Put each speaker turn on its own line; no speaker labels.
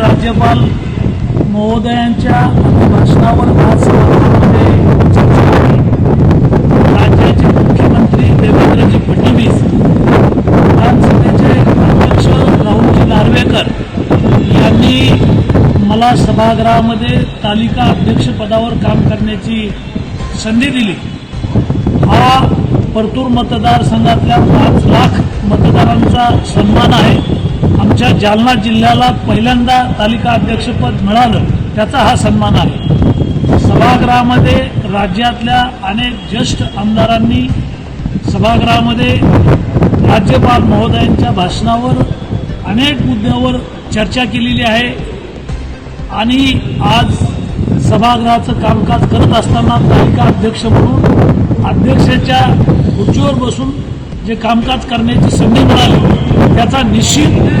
राज्यपाल महोदयांच्या भाषणावर आज चर्चा झाली. राज्याचे मुख्यमंत्री देवेंद्रजी फडणवीस विधानसभेचे अध्यक्ष राहुलजी नार्वेकर यांनी मला सभागृहामध्ये तालिका अध्यक्षपदावर काम करण्याची संधी दिली. हा परतूर मतदारसंघातल्या पाच लाख मतदारांचा सन्मान आहे. आमच्या जालना जिल्ह्याला पहिल्यांदा तालिका अध्यक्षपद मिळालं त्याचा हा सन्मान आहे. सभागृहामध्ये राज्यातल्या अनेक ज्येष्ठ आमदारांनी सभागृहामध्ये राज्यपाल महोदयांच्या भाषणावर अनेक मुद्द्यावर चर्चा केलेली आहे. आणि आज सभागृहाचं कामकाज करत असताना तालिका अध्यक्ष म्हणून अध्यक्षाच्या खुर्चीवर बसून जे कामकाज करण्याची संधी मिळाली त्याचा निश्चित